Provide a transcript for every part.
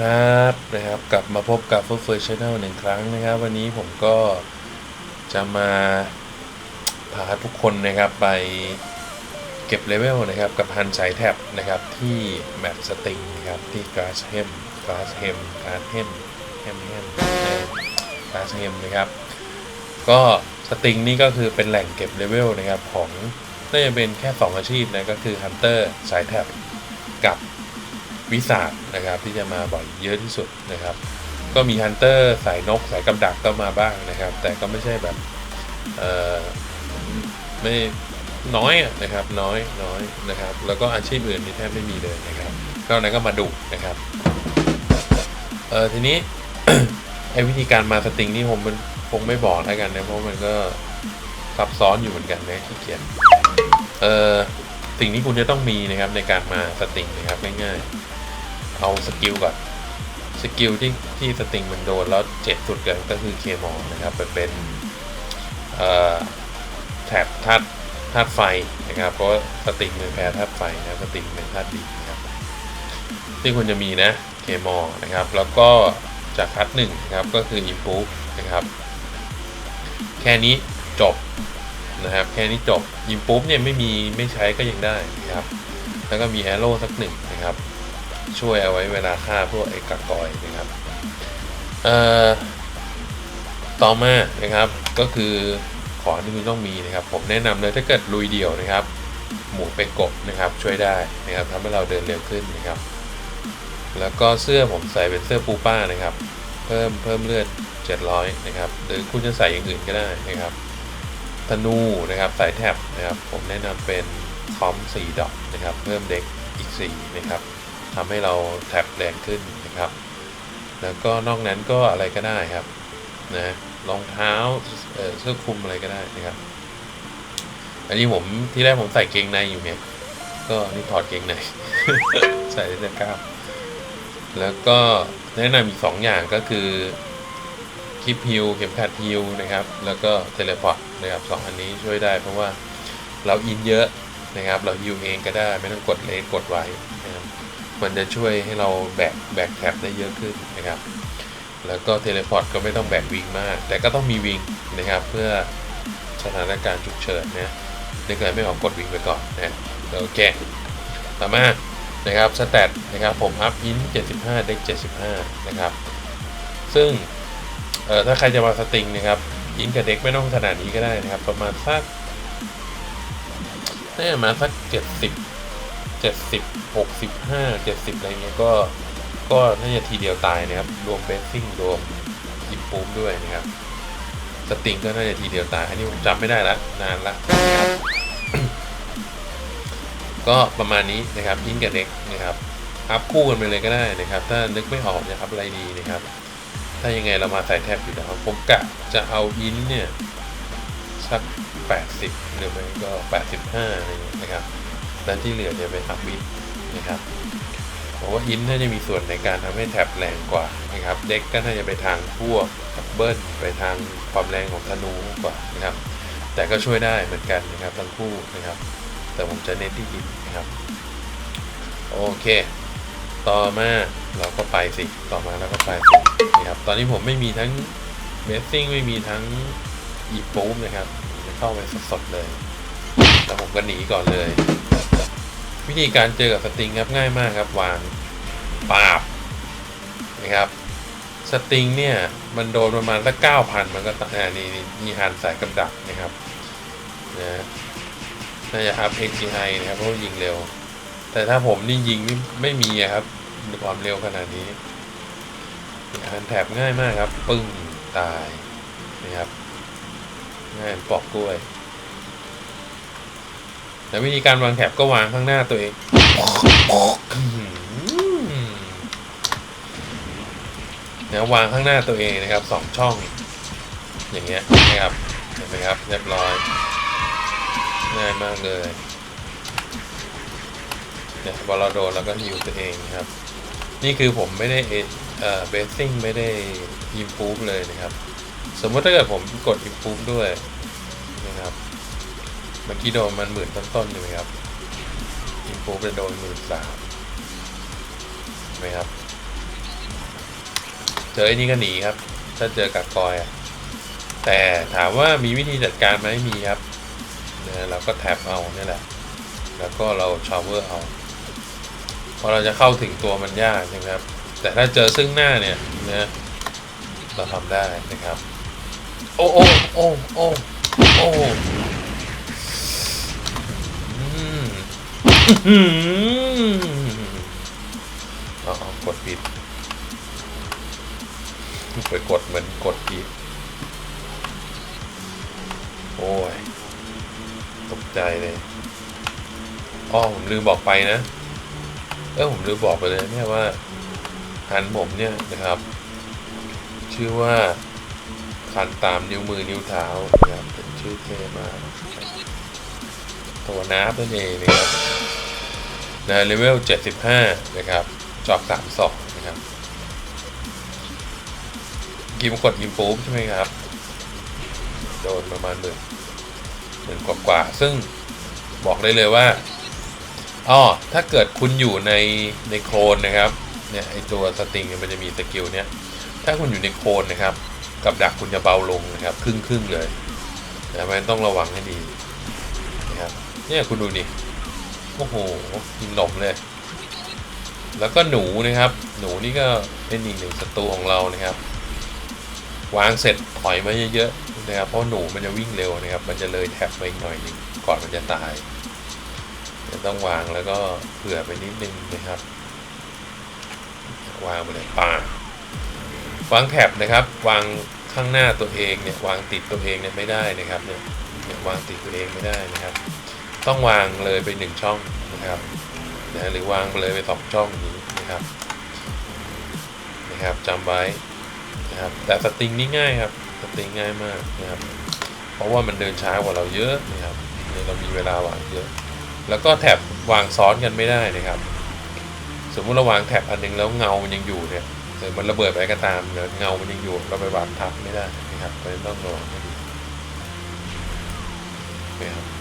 ครับนะครับ กลับมาพบกับเฟิร์สชแนลหนึ่งครั้งนะครับ วันนี้ผมก็จะมาพาทุกคนนะครับไปเก็บเลเวลนะครับกับฮันสายแท็บนะครับที่แมปสติงนะครับที่ก a าสเฮมก a าสเฮมก a าสเฮมเฮมเฮมก a าสเฮมนะครับ ก็สติงนี่ก็คือเป็นแหล่งเก็บเลเวลนะครับของน่าจะเป็นแค่ 2 อาชีพนะก็คือฮันเตอร์สายแท็บกับ วิสาดนะครับที่จะมาบ่อยเยอะที่สุดนะครับ ก็มีฮันเตอร์สายนกสายกับดักก็มาบ้างนะครับ แต่ก็ไม่ใช่แบบเออไม่น้อยนะครับน้อยน้อยนะครับ แล้วก็อาชีพอื่นนี่แทบไม่มีเลยนะครับก็นั้นก็มาดูนะครับเออทีนี้ไอ้วิธีการมาสติงนี่ผมมันคงไม่บอกแล้วกันนะเพราะมันก็ซับซ้อนอยู่เหมือนกันนะขี้เกียจเออสิ่งที่คุณจะต้องมีนะครับในการมาสติงนะครับง่ายๆ เอาสกิลก่อนสกิลที่ที่สติงมันโดนแล้วเจ็บสุดเกินก็คือเคมอนะครับไปเป็นเอ่อแถบธาตุธาตุไฟนะครับ เพราะว่าสติงมันแพ้ธาตุไฟนะสติงเป็นธาตุดินนะครับที่คุณจะมีนะเคมอนะครับ แล้วก็จากคัดหนึ่งนะครับก็คือ improve นะครับ แค่นี้จบนะครับ แค่นี้จบ improve เนี่ยไม่มีไม่ใช้ก็ยังได้นะครับ แล้วก็มี arrow สักหนึ่งนะครับ ช่วยเอาไว้เวลาฆ่าพวกไอ้กากอยนะครับเอ่อต่อมานะครับก็คือของที่คุณต้องมีนะครับ ผมแนะนำเลยถ้าเกิดลุยเดี่ยวนะครับ หมูไปกบนะครับ ช่วยได้นะครับทำให้เราเดินเร็วขึ้นนะครับ แล้วก็เสื้อผมใส่เป็นเสื้อปูป้านะครับ เพิ่มเพิ่มเลือด 700 นะครับ หรือคุณจะใส่อย่างอื่นก็ได้นะครับธนูนะครับสายแท็บนะครับ ผมแนะนำเป็นคอม4ดอกนะครับ เพิ่มเด็กอีก 4 นะครับ ทำให้เราแท็บแรงขึ้นนะครับ แล้วก็นอกนั้นก็อะไรก็ได้ครับนะรองเท้าเสื้อคลุมอะไรก็ได้นะครับ อันนี้ผมที่แรกผมใส่เกงในอยู่เนี่ยก็นี่ถอดเกงในใส่ได้แต่กล้ามแล้วก็แนะนำอีก2อย่างก็คือคลิปฮิลเข็มขัดฮิลนะครับ แล้วก็เทเลพอร์ตนะครับสองอันนี้ช่วยได้เพราะว่าเราอินเยอะนะครับ เราฮิลเองก็ได้ไม่ต้องกดเลนกดไว้นะครับ มันจะช่วยให้เราแบกแบกแท็บได้เยอะขึ้นนะครับ แล้วก็เทเลพอร์ตก็ไม่ต้องแบกวิงมาก แต่ก็ต้องมีวิงนะครับเพื่อสถานการณ์ฉุกเฉินนะนึกอะไรไม่ออกกดวิงไปก่อนนะโอเค ต่อมานะครับสแตทนะครับผมอัพอิน75 เด็ก 75 นะครับ ซึ่งเอ่อถ้าใครจะมาสตริงนะครับอินกับเด็กไม่ต้องขนาดนี้ก็ได้นะครับ ประมาณสักน่าจะมาสัก 70 70 65 70 อะไรเงี้ยก็ก็น่าจะทีเดียวตายนะครับ รวมเบสซิ่งรวมอิมพูมด้วยนะครับ สติงก็น่าจะทีเดียวตาย อันนี้ผมจำไม่ได้ละนานละนะครับก็ประมาณนี้นะครับอินกับเด็กนะครับอัพคู่กันไปเลยก็ได้นะครับ ถ้านึกไม่ออกจะอัพอะไรดีนะครับ ถ้ายังไงเรามาใส่แท็บอยู่แล้วผมกะจะเอาอินเนี่ยสัก 80 หรือไม่ก็ 85อะไรอย่างเงี้ยนะครับ แล้วที่เหลือจะเป็นอัพบินนะครับเพราะว่าอินน่าจะมีส่วนในการทำให้แท็บแรงกว่านะครับเด็กก็น่าจะไปทางพวกดับเบิลไปทางความแรงของธนูกกว่านะครับ แต่ก็ช่วยได้เหมือนกันนะครับทั้งคู่นะครับ แต่ผมจะเน้นที่อินนะครับโอเค ต่อมาเราก็ไปสิ ต่อมาเราก็ไปสินะครับ ตอนนี้ผมไม่มีทั้งเบสซิ่งไม่มีทั้งอีปูมนะครับจะเข้าไปสดๆเลย แล้วผมก็หนีก่อนเลย วิธีการเจอกับสตริงครับง่ายมากครับวางปาบนะครับสตริงเนี่ยมันโดนประมาณสักเก้าพันมันก็อ่านี่นี่มีหันสายกับดักนะครับนะน่าจะอัพ XGI นะครับเพราะยิงเร็ว แต่ถ้าผมนี่ยิงไม่ไม่มีครับความเร็วขนาดนี้อันแถบง่ายมากครับ ปึ้งตายนะครับง่ายปอกกล้วย แต่วิธีการวางแถบก็วางข้างหน้าตัวเองนะวางข้างหน้าตัวเองนะครับสองช่อง อย่างเงี้ยนะครับเห็นไหมครับเรียบร้อยง่ายมากเลยเนี่ยพอเราโดนเราก็ฮิวตัวเองนะครับ นี่คือผมไม่ได้เอ่อเบสซิ่งไม่ได้อิมพูฟเลยนะครับ สมมติถ้าเกิดผมกดอิมพูฟด้วยนะครับ มื่อกี้โดนมันหมื่นต้นๆใช่ไหมครับอิมพูจะโดนหมื่นสามไหมครับ เจอไอ้นี่ก็หนีครับ ถ้าเจอกับกอยอะแต่ถามว่ามีวิธีจัดการไหมมีครับเนี่ยเราก็แท็บเอาเนี่ยแหละ แล้วก็เราชาวเวอร์เอาพราะเราจะเข้าถึงตัวมันยากใช่ไหมครับ แต่ถ้าเจอซึ่งหน้าเนี่ยนะเราทำได้นะครับ โอ้โอ้โอ้โอ้โอ้ม อ๋อกดผิดไปกดเหมือนกดผิดโอ้ย ตกใจเลยอ๋อผมลืมบอกไปนะ เออผมลืมบอกไปเลยเนี่ยว่าหันผมเนี่ยนะครับ ชื่อว่าคันตามนิ้วมือนิ้วเท้านะครับเป็นชื่อเท่มาก ตัวน้านั่นเองนะครับในเลเวล 75 นะครับ จอก32นะครับ กิมกดอิมพูฟใช่ไหมครับ โดนประมาณหมื่นหมื่นกว่าๆซึ่งบอกได้เลยว่าอ๋อถ้าเกิดคุณอยู่ในในโคลนนะครับเนี่ยไอตัวสติงมันจะมีสกิลเนี่ยถ้าคุณอยู่ในโคลนนะครับ กับดักคุณจะเบาลงนะครับ ครึ่งครึ่งๆเลยนะมันต้องระวังให้ดี เนี่ยคุณดูดิโอ้โหกินหนมเลย แล้วก็หนูนะครับ หนูนี่ก็เป็นอีกหนึ่งศัตรูของเรานะครับ วางเสร็จถอยมาเยอะๆนะครับเพราะหนูมันจะวิ่งเร็วนะครับ มันจะเลยแท็บไปอีกหน่อยหนึงก่อนมันจะตายเดี๋ยวต้องวางแล้วก็เผื่อไปนิดนึงนะครับ วางไปเลยป่าวางแท็บนะครับ วางข้างหน้าตัวเองเนี่ยวางติดตัวเองเนี่ยไม่ได้นะครับเนี่ยวางติดตัวเองไม่ได้นะครับ ต้องวางเลยไปหนึ่งช่องนะครับนะหรือวางเลยไปสองช่องนี้นะครับนะครับจำไว้นะครับแต่สตริงนี่ง่ายครับสตริงง่ายมากนะครับเพราะว่ามันเดินช้ากว่าเราเยอะนะครับเนี่ยเรามีเวลาวางเยอะ แล้วก็แท็บวางซ้อนกันไม่ได้นะครับ สมมุติเราวางแท็บอันหนึงแล้วเงามันยังอยู่เนี่ยหรือมันระเบิดไปก็ตามเนี่ยเงามันยังอยู่เราไปวางทับไม่ได้นะครับเราต้องระวังให้ดีนะครับ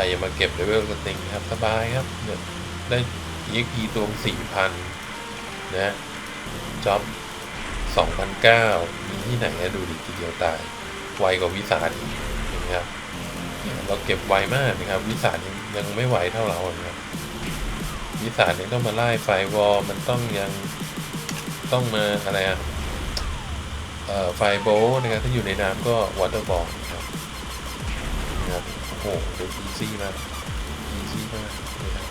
ใครอย่ามาเก็บเลเวลสติงครับ สบายครับเนี่ยได้ EXP ตัวสี่พันนะจ็อบ2009 มีที่ไหนอะดูดิทีเดียวตาย ไวกว่าวิสาอีกนะครับ เราเก็บไวมากนะครับ วิสายังยังไม่ไหวเท่าเรานะครับวิสายังต้องมาไล่ไฟวอลมันต้องยังต้องมาอะไรอะเอ่อไฟโบนะครับถ้าอยู่ในน้ำก็วอเตอร์บอล โอ้โหดูอีซี่มากอีซี่มากนะครับ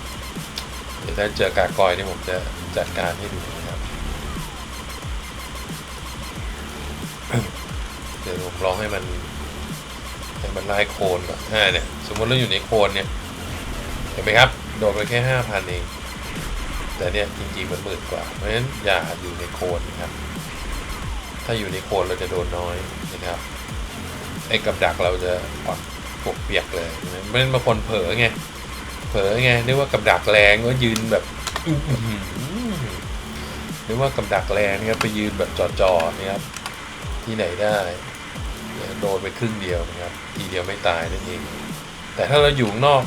เดี๋ยวถ้าเจอกากอยเนี่ยผมจะจัดการให้ดูนะครับเดี๋ยวผมลองให้มันให้มันไล่โคนก่อนอ่าเนี่ย สมมติเราอยู่ในโคนเนี่ย เห็นไหมครับ โดนไปแค่ห้าพันเอง แต่เนี่ยจริงๆมันหมื่นกว่า เพราะฉะนั้นอย่าอยู่ในโคนนะครับ ถ้าอยู่ในโคนเราจะโดนน้อยนะครับ ไอ้กับดักเราจะอ่อน ปวกเปียกเลยนะไม่เป็นบางคนเผลอไง เผลอไงนึกว่ากับดักแรงก็ยืนแบบนึกว่ากับดักแรงนะครับไปยืนแบบจ่อๆนะครับ ที่ไหนได้โดนไปครึ่งเดียวนะครับ ทีเดียวไม่ตายนั่นเอง แต่ถ้าเราอยู่นอก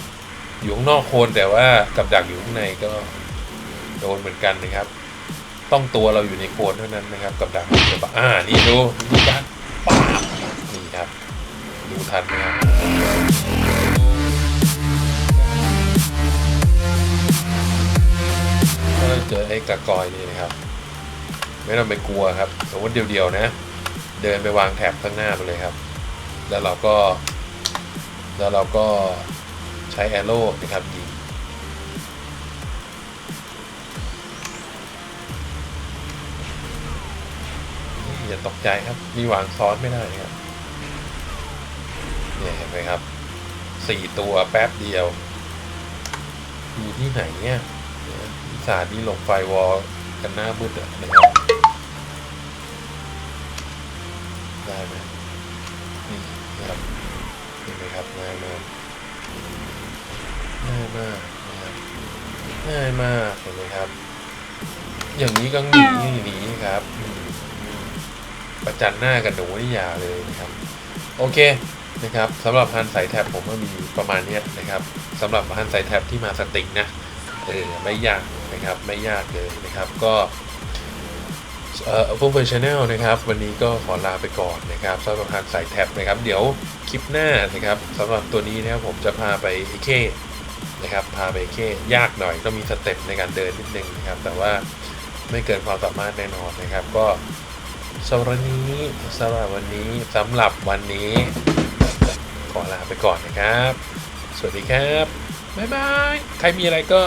อยู่นอกโคนแต่ว่ากับดักอยู่ข้างในก็โดนเหมือนกันนะครับ ต้องตัวเราอยู่ในโคนเท่านั้นนะครับ กับดักจะปะอ่านี่ดูดูการป้าบนี่ครับ ดูทันไหมครับถ้าเราเจอไอ้กากอยนี่นะครับ ไม่ต้องไปกลัวครับสมมติเดียวๆนะ เดินไปวางแถบข้างหน้าไปเลยครับ แล้วเราก็ แล้วเราก็ใช้แอโร่นะครับยิงอย่าตกใจครับ มีวางซ้อนไม่ได้ครับ นี่ยครับสี่ตัวแป๊บเดียว มีที่ไหนเนี่ยอีสานนี่หลงไฟวอลกันหน้ามืดอะนะครับ ได้ไหมนี่นะครับเห็นไหมครับง่ายมากง่ายมากนะครับง่ายมากเห็นไหมครับ อย่างนี้ก็หนีหนีครับ ประจันหน้ากับหนูนี่อย่าเลยนะครับ โอเค นะครับสำหรับฮันสายแท็บผมก็มีประมาณนี้นะครับสำหรับฮันสายแท็บที่มาสติกนะเออไม่ยากนะครับไม่ยากเลยนะครับก็เอ่อพวกเฟอร์ชแนลนะครับ วันนี้ก็ขอลาไปก่อนนะครับสำหรับการใส่แท็บนะครับ เดี๋ยวคลิปหน้านะครับสำหรับตัวนี้นะครับผมจะพาไปเอเคนะครับพาไปเอเคยากหน่อยต้องมีสเต็ปในการเดินนิดนึงนะครับ แต่ว่าไม่เกินความสามารถแน่นอนนะครับ ก็สำหรับนี้สำหรับวันนี้สำหรับวันนี้ ขอลาไปก่อนนะครับ สวัสดีครับ บ๊ายบาย ใครมีอะไรก็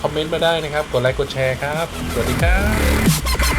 คอมเมนต์มาได้นะครับ กดไลค์กดแชร์ครับ สวัสดีครับ